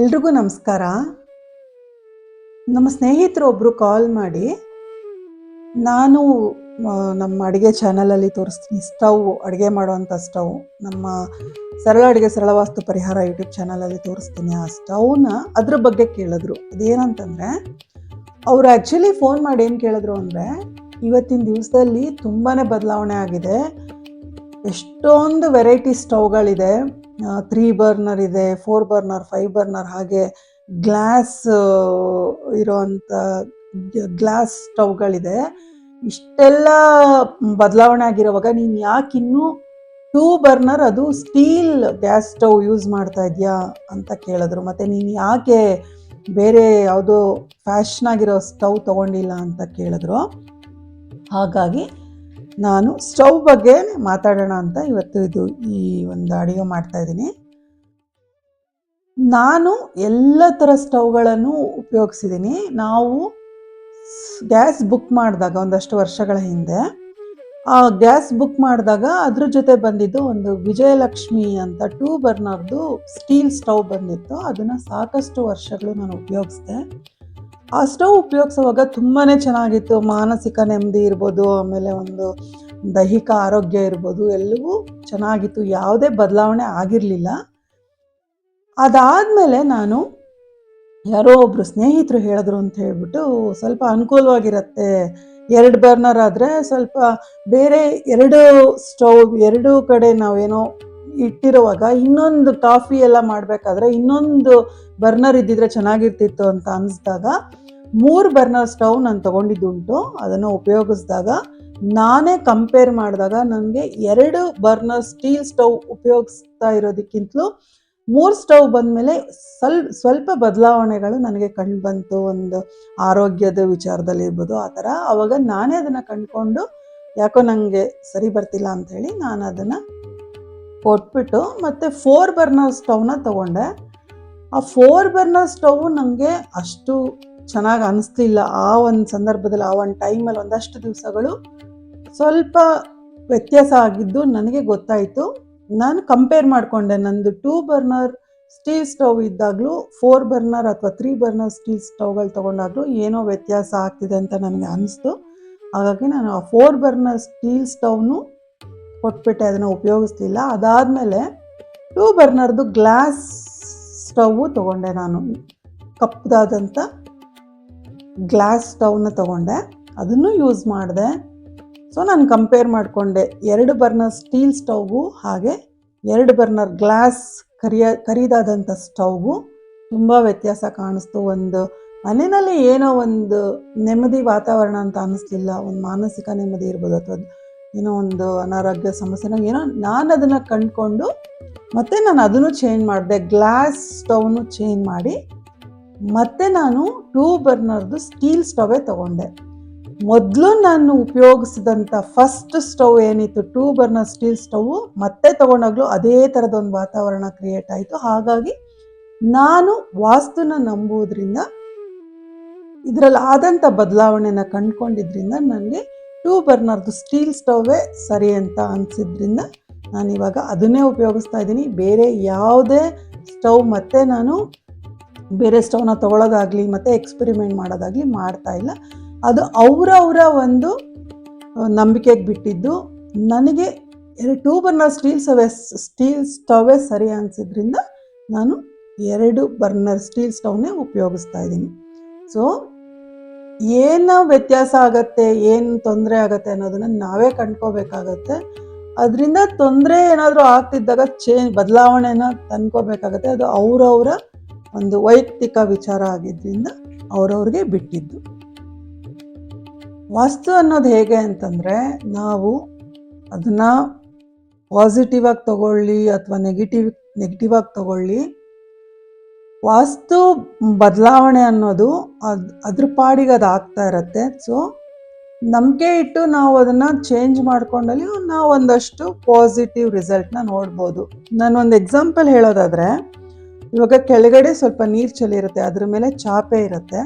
ಎಲ್ರಿಗೂ ನಮಸ್ಕಾರ. ನಮ್ಮ ಸ್ನೇಹಿತರು ಒಬ್ಬರು ಕಾಲ್ ಮಾಡಿ, ನಾನು ನಮ್ಮ ಅಡುಗೆ ಚಾನಲಲ್ಲಿ ತೋರಿಸ್ತೀನಿ ಸ್ಟವ್ ಅಡುಗೆ ಮಾಡುವಂಥ ಸ್ಟವ್ ನಮ್ಮ ಸರಳ ಅಡುಗೆ ಸರಳ ವಾಸ್ತು ಪರಿಹಾರ ಯೂಟ್ಯೂಬ್ ಚಾನಲಲ್ಲಿ ತೋರಿಸ್ತೀನಿ. ಆ ಸ್ಟವ್ನ ಅದ್ರ ಬಗ್ಗೆ ಕೇಳಿದ್ರು. ಅದೇನಂತಂದರೆ, ಅವರು ಆ್ಯಕ್ಚುಲಿ ಫೋನ್ ಮಾಡಿ ಏನು ಕೇಳಿದ್ರು ಅಂದರೆ, ಇವತ್ತಿನ ದಿವಸದಲ್ಲಿ ತುಂಬಾ ಬದಲಾವಣೆ ಆಗಿದೆ. ಎಷ್ಟೊಂದು ವೆರೈಟಿ ಸ್ಟವ್ಗಳಿದೆ ತ್ರೀ ಬರ್ನರ್ ಇದೆ ಫೋರ್ ಬರ್ನರ್ ಫೈವ್ ಬರ್ನರ್ ಹಾಗೆ ಗ್ಲಾಸ್ ಇರೋವಂಥ ಗ್ಲಾಸ್ ಸ್ಟವ್ಗಳಿದೆ. ಇಷ್ಟೆಲ್ಲ ಬದಲಾವಣೆ ಆಗಿರೋವಾಗ ನೀನು ಯಾಕೆ ಇನ್ನೂ ಟೂ ಬರ್ನರ್ ಅದು ಸ್ಟೀಲ್ ಗ್ಯಾಸ್ ಸ್ಟವ್ ಯೂಸ್ ಮಾಡ್ತಾ ಇದೆಯಾ ಅಂತ ಕೇಳಿದ್ರು. ಮತ್ತು ನೀನು ಯಾಕೆ ಬೇರೆ ಯಾವುದೋ ಫ್ಯಾಷನ್ ಆಗಿರೋ ಸ್ಟವ್ ತೊಗೊಂಡಿಲ್ಲ ಅಂತ ಕೇಳಿದ್ರು. ಹಾಗಾಗಿ ನಾನು ಸ್ಟವ್ ಬಗ್ಗೆ ಮಾತಾಡೋಣ ಅಂತ ಇವತ್ತು ಇದು ಈ ಒಂದು ಅಡುಗೆ ಮಾಡ್ತಾ ಇದ್ದೀನಿ. ನಾನು ಎಲ್ಲ ಥರ ಸ್ಟವ್ಗಳನ್ನು ಉಪಯೋಗಿಸಿದ್ದೀನಿ. ನಾವು ಗ್ಯಾಸ್ ಬುಕ್ ಮಾಡಿದಾಗ ಒಂದಷ್ಟು ವರ್ಷಗಳ ಹಿಂದೆ, ಆ ಗ್ಯಾಸ್ ಬುಕ್ ಮಾಡಿದಾಗ ಅದ್ರ ಜೊತೆ ಬಂದಿದ್ದು ಒಂದು ವಿಜಯಲಕ್ಷ್ಮಿ ಅಂತ ಟೂ ಬರ್ನರ್ದು ಸ್ಟೀಲ್ ಸ್ಟವ್ ಬಂದಿತ್ತು. ಅದನ್ನು ಸಾಕಷ್ಟು ವರ್ಷಗಳು ನಾನು ಉಪಯೋಗಿಸಿದೆ. ಆ ಸ್ಟವ್ ಉಪಯೋಗಿಸುವಾಗ ತುಂಬಾ ಚೆನ್ನಾಗಿತ್ತು. ಮಾನಸಿಕ ನೆಮ್ಮದಿ ಇರ್ಬೋದು, ಆಮೇಲೆ ಒಂದು ದೈಹಿಕ ಆರೋಗ್ಯ ಇರ್ಬೋದು, ಎಲ್ಲವೂ ಚೆನ್ನಾಗಿತ್ತು. ಯಾವುದೇ ಬದಲಾವಣೆ ಆಗಿರಲಿಲ್ಲ. ಅದಾದಮೇಲೆ ನಾನು ಯಾರೋ ಒಬ್ಬರು ಸ್ನೇಹಿತರು ಹೇಳಿದ್ರು ಅಂತ ಹೇಳ್ಬಿಟ್ಟು ಸ್ವಲ್ಪ ಅನುಕೂಲವಾಗಿರುತ್ತೆ, ಎರಡು ಬರ್ನರ್ ಆದರೆ ಸ್ವಲ್ಪ ಬೇರೆ ಎರಡು ಸ್ಟವ್, ಎರಡು ಕಡೆ ನಾವೇನೋ ಇಟ್ಟಿರುವಾಗ ಇನ್ನೊಂದು ಕಾಫಿ ಎಲ್ಲ ಮಾಡಬೇಕಾದ್ರೆ ಇನ್ನೊಂದು ಬರ್ನರ್ ಇದ್ದಿದ್ರೆ ಚೆನ್ನಾಗಿರ್ತಿತ್ತು ಅಂತ ಅನ್ನಿಸ್ದಾಗ ಮೂರು ಬರ್ನರ್ ಸ್ಟವ್ ನಾನು ತೊಗೊಂಡಿದ್ದುಂಟು, ಅದನ್ನು ಉಪಯೋಗಿಸಿದಾಗ ನಾನೇ ಕಂಪೇರ್ ಮಾಡಿದಾಗ ನನಗೆ ಎರಡು ಬರ್ನರ್ ಸ್ಟೀಲ್ ಸ್ಟವ್ ಉಪಯೋಗಿಸ್ತಾ ಇರೋದಕ್ಕಿಂತಲೂ ಮೂರು ಸ್ಟವ್ ಬಂದಮೇಲೆ ಸ್ವಲ್ಪ ಸ್ವಲ್ಪ ಬದಲಾವಣೆಗಳು ನನಗೆ ಕಂಡು ಬಂತು ಒಂದು ಆರೋಗ್ಯದ ವಿಚಾರದಲ್ಲಿ ಇರ್ಬೋದು ಆ ಥರ. ಆವಾಗ ನಾನೇ ಅದನ್ನು ಕಂಡುಕೊಂಡು ಯಾಕೋ ನನಗೆ ಸರಿ ಬರ್ತಿಲ್ಲ ಅಂಥೇಳಿ ನಾನು ಅದನ್ನು ಕೊಟ್ಬಿಟ್ಟು ಮತ್ತು ಫೋರ್ ಬರ್ನರ್ ಸ್ಟವ್ನ ತೊಗೊಂಡೆ. ಆ ಫೋರ್ ಬರ್ನರ್ ಸ್ಟವ್ ನನಗೆ ಅಷ್ಟು ಚೆನ್ನಾಗಿ ಅನಿಸ್ಲಿಲ್ಲ. ಆ ಒಂದು ಸಂದರ್ಭದಲ್ಲಿ, ಆ ಒಂದು ಟೈಮಲ್ಲಿ ಒಂದಷ್ಟು ದಿವಸಗಳು ಸ್ವಲ್ಪ ವ್ಯತ್ಯಾಸ ಆಗಿದ್ದು ನನಗೆ ಗೊತ್ತಾಯಿತು. ನಾನು ಕಂಪೇರ್ ಮಾಡಿಕೊಂಡೆ. ನಂದು ಟೂ ಬರ್ನರ್ ಸ್ಟೀಲ್ ಸ್ಟವ್ ಇದ್ದಾಗಲೂ ಫೋರ್ ಬರ್ನರ್ ಅಥವಾ ತ್ರೀ ಬರ್ನರ್ ಸ್ಟೀಲ್ ಸ್ಟವ್ಗಳು ತೊಗೊಂಡಾಗಲೂ ಏನೋ ವ್ಯತ್ಯಾಸ ಆಗ್ತಿದೆ ಅಂತ ನನಗೆ ಅನಿಸ್ತು. ಹಾಗಾಗಿ ನಾನು ಆ ಫೋರ್ ಬರ್ನರ್ ಸ್ಟೀಲ್ ಸ್ಟವ್ನು ಕೊಟ್ಬಿಟ್ಟೆ ಅದನ್ನು ಉಪಯೋಗಿಸ್ಲಿಲ್ಲ. ಅದಾದಮೇಲೆ ಟೂ ಬರ್ನರ್ದು ಗ್ಲಾಸ್ ಸ್ಟವ್ವು ತೊಗೊಂಡೆ ನಾನು. ಕಪ್ಪದಾದಂಥ ಗ್ಲಾಸ್ ಸ್ಟವ್ನ ತೊಗೊಂಡೆ. ಅದನ್ನು ಯೂಸ್ ಮಾಡಿದೆ. ಸೊ ನಾನು ಕಂಪೇರ್ ಮಾಡಿಕೊಂಡೆ. ಎರಡು ಬರ್ನರ್ ಸ್ಟೀಲ್ ಸ್ಟವ್ವು ಹಾಗೆ ಎರಡು ಬರ್ನರ್ ಗ್ಲಾಸ್ ಕರಿಯ ಕರಿದಾದಂಥ ಸ್ಟವ್ವು ತುಂಬ ವ್ಯತ್ಯಾಸ ಕಾಣಿಸ್ತು. ಒಂದು ಮನೆಯಲ್ಲಿ ಏನೋ ಒಂದು ನೆಮ್ಮದಿ ವಾತಾವರಣ ಅಂತ ಅನ್ನಿಸ್ಲಿಲ್ಲ ಒಂದು ಮಾನಸಿಕ ನೆಮ್ಮದಿ ಇರ್ಬೋದು ಅಥವಾ ಏನೋ ಒಂದು ಅನಾರೋಗ್ಯ ಸಮಸ್ಯೆನ ಏನೋ ನಾನು ಅದನ್ನು ಕಂಡುಕೊಂಡು ಮತ್ತೆ ನಾನು ಅದನ್ನು ಚೇಂಜ್ ಮಾಡಿದೆ ಗ್ಲಾಸ್ ಸ್ಟವ್ನು ಚೇಂಜ್ ಮಾಡಿ ಮತ್ತೆ ನಾನು ಟೂ ಬರ್ನರ್ದು ಸ್ಟೀಲ್ ಸ್ಟವೇ ತೊಗೊಂಡೆ. ಮೊದಲು ನಾನು ಉಪಯೋಗಿಸಿದಂಥ ಫಸ್ಟ್ ಸ್ಟವ್ ಏನಿತ್ತು ಟೂ ಬರ್ನರ್ ಸ್ಟೀಲ್ ಸ್ಟವ್ ಮತ್ತೆ ತೊಗೊಂಡಾಗಲೂ ಅದೇ ಥರದ ಒಂದು ವಾತಾವರಣ ಕ್ರಿಯೇಟ್ ಆಯಿತು. ಹಾಗಾಗಿ ನಾನು ವಾಸ್ತುನ ನಂಬುವುದರಿಂದ, ಇದರಲ್ಲಿ ಆದಂಥ ಬದಲಾವಣೆನ ಕಂಡುಕೊಂಡಿದ್ರಿಂದ ನನಗೆ ಟೂ ಬರ್ನರ್ದು ಸ್ಟೀಲ್ ಸ್ಟವ್ವೇ ಸರಿ ಅಂತ ಅನಿಸಿದ್ರಿಂದ ನಾನು ಇವಾಗ ಅದನ್ನೇ ಉಪಯೋಗಿಸ್ತಾ ಇದ್ದೀನಿ. ಬೇರೆ ಯಾವುದೇ ಸ್ಟವ್ ಮತ್ತೆ ನಾನು ಬೇರೆ ಸ್ಟವ್ನ ತೊಗೊಳೋದಾಗಲಿ ಮತ್ತು ಎಕ್ಸ್ಪೆರಿಮೆಂಟ್ ಮಾಡೋದಾಗಲಿ ಮಾಡ್ತಾ ಇಲ್ಲ. ಅದು ಅವರವರ ಒಂದು ನಂಬಿಕೆಗೆ ಬಿಟ್ಟಿದ್ದು. ನನಗೆ ಎರಡು ಟೂ ಬರ್ನರ್ ಸ್ಟೀಲ್ ಸ್ಟವೇ ಸ್ಟೀಲ್ ಸ್ಟವೇ ಸರಿ ಅನಿಸಿದ್ರಿಂದ ನಾನು ಎರಡು ಬರ್ನರ್ ಸ್ಟೀಲ್ ಸ್ಟವ್ನೇ ಉಪಯೋಗಿಸ್ತಾ ಇದ್ದೀನಿ. ಸೊ ಏನು ವ್ಯತ್ಯಾಸ ಆಗತ್ತೆ, ಏನು ತೊಂದರೆ ಆಗತ್ತೆ ಅನ್ನೋದನ್ನ ನಾವೇ ಕಂಡ್ಕೋಬೇಕಾಗತ್ತೆ. ಅದರಿಂದ ತೊಂದರೆ ಏನಾದರೂ ಆಗ್ತಿದ್ದಾಗ ಚೇಂಜ್ ಬದಲಾವಣೆನ ತಂದ್ಕೋಬೇಕಾಗತ್ತೆ. ಅದು ಅವರವರ ಒಂದು ವೈಯಕ್ತಿಕ ವಿಚಾರ ಆಗಿದ್ದರಿಂದ ಅವರವ್ರಿಗೆ ಬಿಟ್ಟಿದ್ದು. ವಾಸ್ತು ಅನ್ನೋದು ಹೇಗೆ ಅಂತಂದರೆ, ನಾವು ಅದನ್ನು ಪಾಸಿಟಿವ್ ಆಗಿ ತಗೊಳ್ಳಿ ಅಥವಾ ನೆಗೆಟಿವ್ ನೆಗೆಟಿವ್ ಆಗಿ ತಗೊಳ್ಳಿ ವಾಸ್ತು ಬದಲಾವಣೆ ಅನ್ನೋದು ಅದು ಅದ್ರ ಪಾಡಿಗೆ ಅದು ಆಗ್ತಾ ಇರತ್ತೆ. ಸೊ ನಂಬಿಕೆ ಇಟ್ಟು ನಾವು ಅದನ್ನು ಚೇಂಜ್ ಮಾಡ್ಕೊಂಡಲ್ಲಿ ನಾವು ಒಂದಷ್ಟು ಪಾಸಿಟಿವ್ ರಿಸಲ್ಟ್ನ ನೋಡ್ಬೋದು. ನಾನು ಒಂದು ಎಕ್ಸಾಂಪಲ್ ಹೇಳೋದಾದರೆ, ಇವಾಗ ಕೆಳಗಡೆ ಸ್ವಲ್ಪ ನೀರು ಚೆಲ್ಲಿರುತ್ತೆ ಅದ್ರ ಮೇಲೆ ಚಾಪೆ ಇರುತ್ತೆ.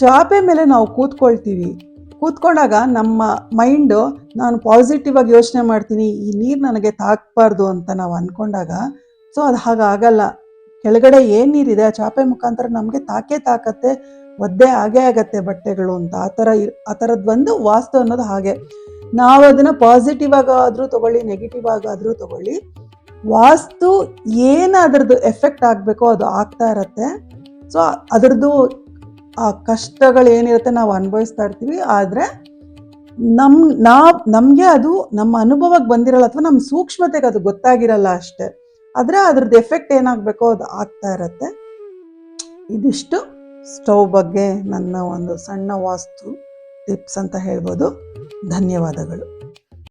ಚಾಪೆ ಮೇಲೆ ನಾವು ಕೂತ್ಕೊಳ್ತೀವಿ. ಕೂತ್ಕೊಂಡಾಗ ನಮ್ಮ ಮೈಂಡು ನಾನು ಪಾಸಿಟಿವ್ ಆಗಿ ಯೋಚನೆ ಮಾಡ್ತೀನಿ, ಈ ನೀರು ನನಗೆ ತಾಕಬಾರ್ದು ಅಂತ ನಾವು ಅಂದ್ಕೊಂಡಾಗ ಸೊ ಅದು ಹಾಗಾಗಲ್ಲ ಕೆಳಗಡೆ ಏನ್ ನೀರಿದೆ ಆ ಚಾಪೆ ಮುಖಾಂತರ ನಮಗೆ ತಾಕೆ ತಾಕತ್ತೆ, ಒದ್ದೆ ಹಾಗೆ ಆಗತ್ತೆ ಬಟ್ಟೆಗಳು ಅಂತ. ಆ ಥರ ಆ ಥರದ್ದು ಒಂದು ವಾಸ್ತು ಅನ್ನೋದು ಹಾಗೆ. ನಾವು ಅದನ್ನ ಪಾಸಿಟಿವ್ ಆಗಾದ್ರೂ ತಗೊಳ್ಳಿ ನೆಗೆಟಿವ್ ಆಗಾದ್ರೂ ತಗೊಳ್ಳಿ, ವಾಸ್ತು ಏನು ಅದ್ರದ್ದು ಎಫೆಕ್ಟ್ ಆಗಬೇಕೋ ಅದು ಆಗ್ತಾ ಇರತ್ತೆ. ಸೊ ಅದರದ್ದು ಆ ಕಷ್ಟಗಳು ಏನಿರುತ್ತೆ ನಾವು ಅನುಭವಿಸ್ತಾ ಇರ್ತೀವಿ. ಆದರೆ ನಮ್ ನಾ ನಮಗೆ ಅದು ನಮ್ಮ ಅನುಭವಕ್ಕೆ ಬಂದಿರಲ್ಲ ಅಥವಾ ನಮ್ಮ ಸೂಕ್ಷ್ಮತೆಗೆ ಅದು ಗೊತ್ತಾಗಿರಲ್ಲ ಅಷ್ಟೇ. ಆದರೆ ಅದ್ರದ್ದು ಎಫೆಕ್ಟ್ ಏನಾಗಬೇಕೋ ಅದು ಆಗ್ತಾ ಇರುತ್ತೆ. ಇದಿಷ್ಟು ಸ್ಟವ್ ಬಗ್ಗೆ ನನ್ನ ಒಂದು ಸಣ್ಣ ವಾಸ್ತು ಟಿಪ್ಸ್ ಅಂತ ಹೇಳ್ಬೋದು. ಧನ್ಯವಾದಗಳು.